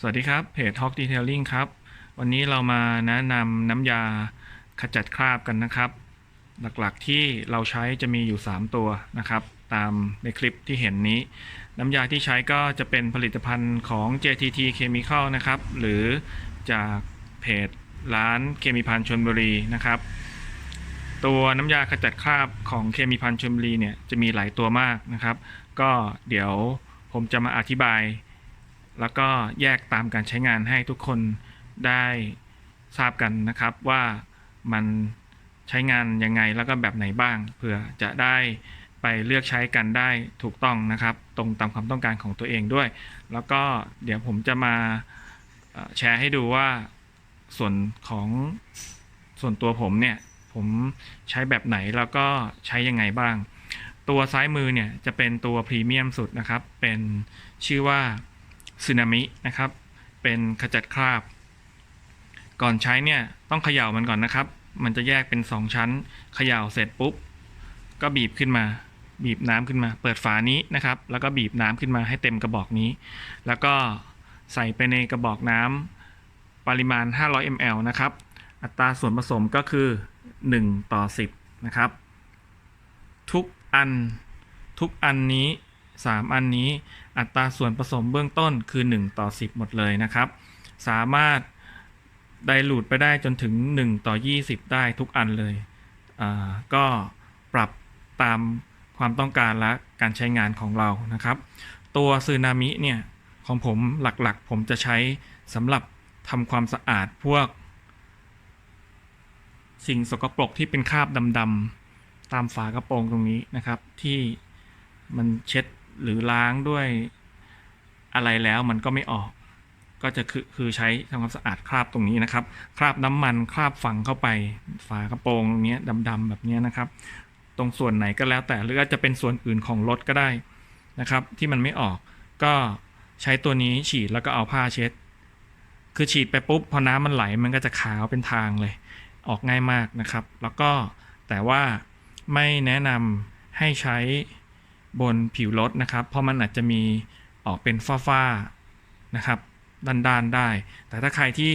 สวัสดีครับ เพจ Talk Detailing ครับ วันนี้เรามาแนะนำน้ำยาขจัดคราบกันนะครับ หลักๆที่เราใช้จะมีอยู่ 3 ตัวนะครับ ตามในคลิปที่เห็นนี้ น้ำยาที่ใช้ก็จะเป็นผลิตภัณฑ์ของ JTT Chemical นะครับ หรือจากเพจร้านเคมีพันชนบุรีนะครับ ตัวน้ำยาขจัดคราบของเคมีพันชนบุรีเนี่ยจะมีหลายตัวมากนะครับ ก็เดี๋ยวผมจะมาอธิบาย แล้วก็แยกตามการใช้งานให้ทุกคนได้ทราบกันนะครับว่ามันใช้งานยังไงแล้วก็แบบไหนบ้างเผื่อจะได้ไปเลือกใช้กันได้ถูกต้องนะครับ ตรงตามความต้องการของตัวเองด้วย แล้วก็เดี๋ยวผมจะมาแชร์ให้ดูว่าส่วนของส่วนตัวผมเนี่ยผมใช้แบบไหนแล้วก็ใช้ยังไงบ้าง ตัวซ้ายมือเนี่ยจะเป็นตัวพรีเมียมสุดนะครับ เป็นชื่อว่า สึนามินะครับ เป็นขจัดคราบ ก่อนใช้เนี่ยต้องเขย่ามันก่อนนะครับ มันจะแยกเป็น 2 ชั้นเขย่าเสร็จปุ๊บ ก็บีบขึ้นมา บีบน้ำขึ้นมา เปิดฝานี้นะครับ แล้วก็บีบน้ำขึ้นมาให้เต็มกระบอกนี้ แล้วก็ใส่ไปในกระบอกน้ำปริมาณ 500 ml นะครับ อัตราส่วนผสมก็คือ 1 ต่อ 10 นะครับ ทุกอันทุกอันนี้ 3 อันนี้อัตราส่วนผสมเบื้องต้นคือ 1 ต่อ 10 หมดเลยนะครับ สามารถไดรูดไปได้จนถึง 1 ต่อ 20 ได้ทุกอันเลย ก็ปรับตามความต้องการและการใช้งานของเรานะครับ ตัวซึนามิเนี่ยของผมหลักๆ ผมจะใช้สำหรับทำความสะอาดพวก สิ่งสกปรกที่เป็นคราบดำๆตามฝากระโปรงตรงนี้นะครับ ที่มันเช็ด หรือล้างด้วยอะไรแล้วมันก็ไม่ออก ก็จะคือคือใช้ทำความสะอาดคราบตรงนี้นะครับ คราบน้ำมันคราบฝังเข้าไปฝากระโปรงตรงเนี้ยดำๆแบบเนี้ยนะครับ ตรงส่วนไหนก็แล้วแต่หรืออาจจะเป็นส่วนอื่นของรถก็ได้นะครับ ที่มันไม่ออกก็ใช้ตัวนี้ฉีดแล้วก็เอาผ้าเช็ด คือฉีดไปปุ๊บพอน้ำมันไหลมันก็จะขาวเป็นทางเลย ออกง่ายมากนะครับ แล้วก็แต่ว่าไม่แนะนำให้ใช้ บนผิวรถนะครับ เพราะมันอาจจะมีออกเป็นฝ้าๆนะครับด้านๆได้ แต่ถ้าใครที่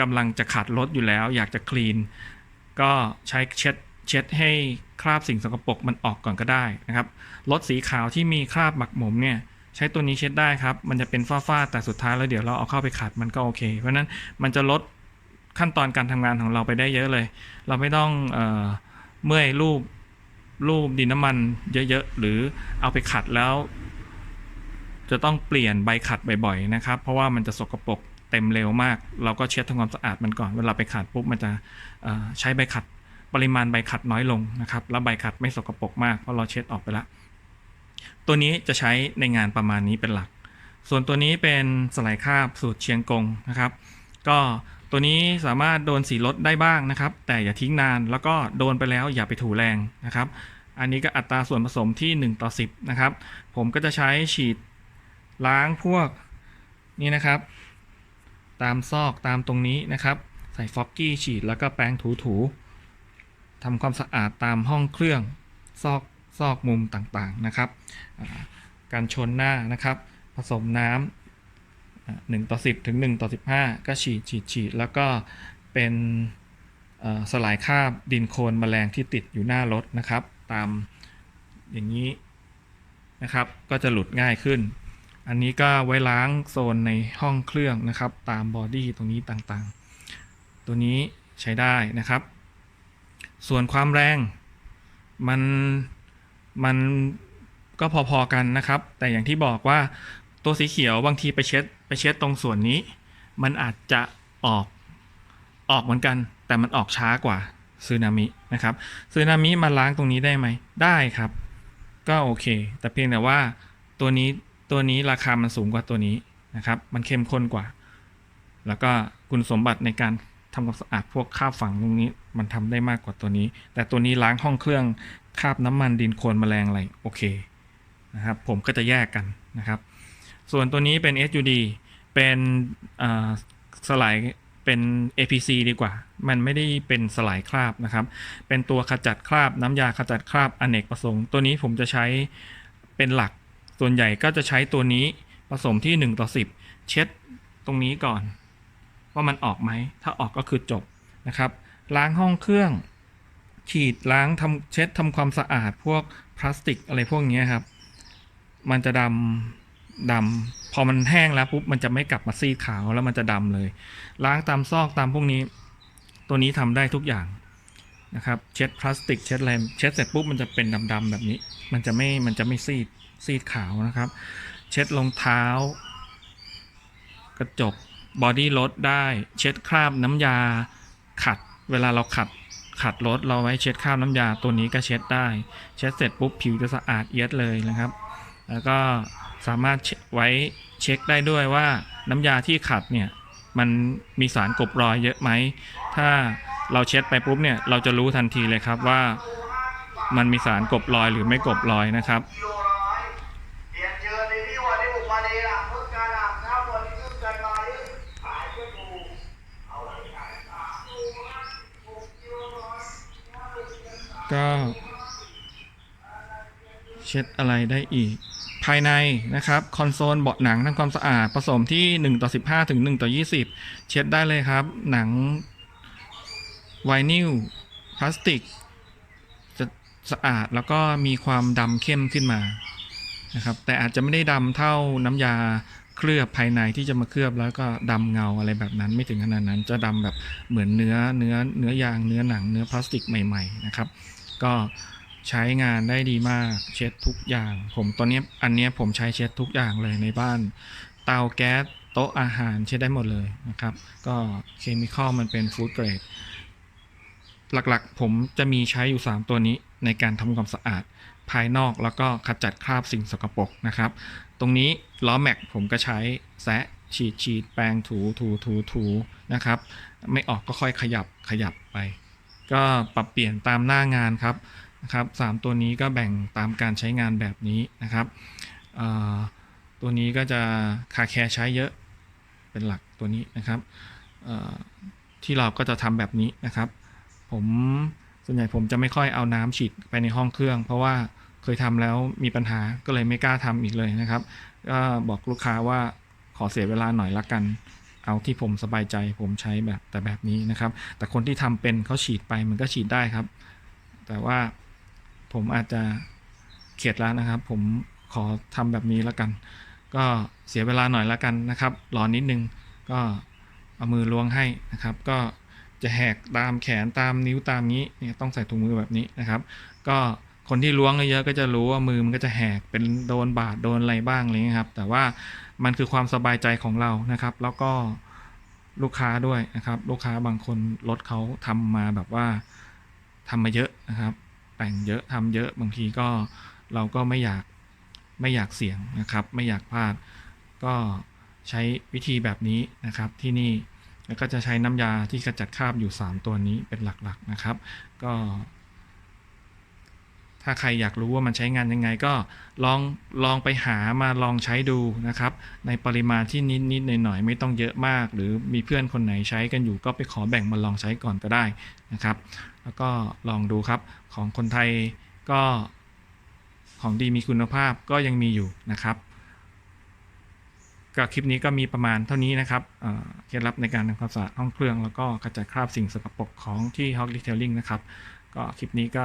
กำลังจะขัดรถอยู่แล้ว อยากจะคลีน ก็ใช้เช็ดเช็ดให้คราบสิ่งสกปรกมันออกก่อนก็ได้นะครับรถสีขาวที่มีคราบหมักหมมเนี่ยใช้ตัวนี้เช็ดได้ครับ มันจะเป็นฝ้าๆแต่สุดท้ายแล้วเดี๋ยวเราเอาเข้าไปขัดมันก็โอเค เพราะฉะนั้นมันจะลดขั้นตอนการทำงานของเราไปได้เยอะเลย เราไม่ต้องเออเมื่อยรูป รูปดินน้ำมันเยอะๆ หรือเอาไปขัดแล้ว จะต้องเปลี่ยนใบขัดบ่อยๆนะครับ เพราะว่ามันจะสกปรกเต็มเร็วมาก เราก็เช็ดทำความสะอาดมันก่อน เวลาไปขัดปุ๊บมันจะใช้ใบขัดปริมาณใบขัดน้อยลงนะครับ แล้วใบขัดไม่สกปรกมากเพราะเราเช็ดออกไปล้วตัวนี้จะใช้ในงานประมาณนี้เป็นหลัก ส่วนตัวนี้เป็นสไลด์คาบสูตรเชียงกงนะครับ ก็ ตัวนี้สามารถโดนสีรถได้บ้างนะครับ แต่อย่าทิ้งนานแล้วก็โดนไปแล้วอย่าไปถูแรงนะครับ อันนี้ก็อัตราส่วนผสมที่ 1 ต่อ 10 นะครับ ผมก็จะใช้ฉีดล้างพวกนี่นะครับ ตามซอกตามตรงนี้นะครับ ใส่ฟอกกี้ฉีดแล้วก็แปรงถูๆทำความสะอาดตามห้องเครื่องซอกซอกมุมต่างๆนะครับ การชนหน้านะครับ ผสมน้ำ หนึ่งต่อสิบถึงหนึ่งต่อสิบห้าก็ฉีดฉีดฉีดแล้วก็เป็นสลายคาบดินโคลนแมลงที่ติดอยู่หน้ารถนะครับ ตามอย่างนี้นะครับ ก็จะหลุดง่ายขึ้น อันนี้ก็ไว้ล้างโซนในห้องเครื่องนะครับ ตามบอดี้ตรงนี้ต่างๆ ตัวนี้ใช้ได้นะครับ ส่วนความแรงมันมันก็พอๆกันนะครับ แต่อย่างที่บอกว่าตัวสีเขียวบางทีไปเช็ด ไปเช็ดตรงส่วนนี้ มันอาจจะออกออกเหมือนกัน แต่มันออกช้ากว่าซึนามินะครับซึนามิมาล้างตรงนี้ได้ไหมได้ครับ ก็โอเค แต่เพียงแต่ว่าตัวนี้ตัวนี้ราคามันสูงกว่าตัวนี้นะครับ มันเข้มข้นกว่า แล้วก็คุณสมบัติในการทำความสะอาดพวกคราบฝังตรงนี้มันทำได้มากกว่าตัวนี้ แต่ตัวนี้ล้างห้องเครื่องคราบน้ำมันดินโคลนแมลงอะไรโอเคนะครับ ผมก็จะแยกกันนะครับ ส่วนตัวนี้เป็น SUD เป็นสลายเป็น APC ดีกว่า มันไม่ได้เป็นสลายคราบนะครับ เป็นตัวขจัดคราบน้ำยาขจัดคราบอเนกประสงค์ ตัวนี้ผมจะใช้เป็นหลัก ส่วนใหญ่ก็จะใช้ตัวนี้ผสมที่ 1 ต่อ 10 เช็ดตรงนี้ก่อน ว่ามันออกไหม ถ้าออกก็คือจบนะครับ ล้างห้องเครื่อง ฉีดล้างทำเช็ดทำความสะอาดพวกพลาสติกอะไรพวกนี้ครับ มันจะดำดำ พอมันแห้งแล้วปุ๊บมันจะไม่กลับมาซีดขาวแล้วมันจะดำเลย ล้างตามซอกตามพวกนี้ ตัวนี้ทำได้ทุกอย่างนะครับ เช็ดพลาสติกเช็ดอะไรเช็ดเสร็จปุ๊บมันจะเป็นดำๆแบบนี้ มันจะไม่มันจะไม่ซีดซีดขาวนะครับ เช็ดรองเท้า กระจกบอดี้รถได้ เช็ดคราบน้ำยาขัด เวลาเราขัดขัดรถเราไว้เช็ดคราบน้ำยาตัวนี้ก็เช็ดได้ เช็ดเสร็จปุ๊บผิวจะสะอาดเอียดเลยนะครับ แล้วก็สามารถไว้ เช็คได้ด้วยว่าน้ำยาที่ขัดเนี่ยมันมีสารกบรอยเยอะไหม ถ้าเราเช็ดไปปุ๊บเนี่ยเราจะรู้ทันทีเลยครับว่ามันมีสารกบรอยหรือไม่กบรอยนะครับ ก็ เช็ดอะไรได้อีก ภายในนะครับคอนโซลเบาะหนังทำความสะอาดผสมที่ 1 ต่อ 15 ถึง 1 ต่อ 20 เช็ดได้เลยครับ หนังไวนิลพลาสติก จะสะอาดแล้วก็มีความดำเข้มขึ้นมานะครับแต่อาจจะไม่ได้ดำเท่าน้ำยาเคลือบภายในที่จะมาเคลือบแล้วก็ดำเงาอะไรแบบนั้น ไม่ถึงขนาดนั้นจะดำแบบเหมือนเนื้อเนื้อเนื้อยางเนื้อหนังเนื้อพลาสติกใหม่ ๆ นะครับ ก็ ใช้งานได้ดีมากเช็ดทุกอย่าง ผมตอนนี้อันนี้ผมใช้เช็ดทุกอย่างเลยในบ้าน เตาแก๊สโต๊ะอาหารเช็ดได้หมดเลยนะครับ ก็เคมีคอลมันเป็นฟู้ดเกรดหลักๆ ผมจะมีใช้อยู่ 3 ตัวนี้ในการทำความสะอาดภายนอกแล้วก็ขจัดคราบสิ่งสกปรกนะครับ ตรงนี้ล้อแม็กผมก็ใช้แซะฉีดฉีดแปรงถูถูถูถูนะครับ ไม่ออกก็ค่อยขยับขยับไป ก็ปรับเปลี่ยนตามหน้างานครับ นะครับสามตัวนี้ก็แบ่งตามการใช้งานแบบนี้นะครับตัวนี้ก็จะคาแคร์ใช้เยอะเป็นหลักตัวนี้นะครับที่เราก็จะทำแบบนี้นะครับ ผมส่วนใหญ่ผมจะไม่ค่อยเอาน้ำฉีดไปในห้องเครื่อง เพราะว่าเคยทำแล้วมีปัญหาก็เลยไม่กล้าทำอีกเลยนะครับก็บอกลูกค้าว่าขอเสียเวลาหน่อยละกัน เอาที่ผมสบายใจผมใช้แบบแต่แบบนี้นะครับ แต่คนที่ทำเป็นเขาฉีดไปมันก็ฉีดได้ครับ แต่ว่า ผมอาจจะเข็ดแล้วนะครับ ผมขอทำแบบนี้ละกัน ก็เสียเวลาหน่อยละกันนะครับรอนิดนึงก็เอามือล้วงให้นะครับ ก็จะแหกตามแขนตามนิ้วตามนี้เนี่ยต้องใส่ถุงมือแบบนี้นะครับ ก็คนที่ล้วงเยอะก็จะรู้ว่ามือมันก็จะแหกเป็นโดนบาดโดนอะไรบ้างอะไรเงี้ยครับ แต่ว่ามันคือความสบายใจของเรานะครับ แล้วก็ลูกค้าด้วยนะครับ ลูกค้าบางคนรถเขาทำมาแบบว่าทำมาเยอะนะครับ แต่งเยอะทำเยอะบางทีก็เราก็ไม่อยากไม่อยากเสี่ยงนะครับ ไม่อยากพลาดก็ใช้วิธีแบบนี้นะครับที่นี่แล้วก็จะใช้น้ำยาที่กำจัดคราบอยู่ 3 ตัวนี้เป็นหลักๆนะครับ ก็ ถ้าใครอยากรู้ว่ามันใช้งานยังไงก็ลองลองไปหามาลองใช้ดูนะครับ ในปริมาณที่นิดนิดๆหน่อยๆไม่ต้องเยอะมาก หรือมีเพื่อนคนไหนใช้กันอยู่ก็ไปขอแบ่งมาลองใช้ก่อนก็ได้นะครับ แล้วก็ลองดูครับของคนไทยก็ของดีมีคุณภาพก็ยังมีอยู่นะครับก็คลิปนี้ก็มีประมาณเท่านี้นะครับเคล็ดลับในการทำความสะอาดห้องเครื่อง แล้วก็ขจัดคราบสิ่งสกปรกของที่ Hog Detailing นะครับ ก็คลิปนี้ก็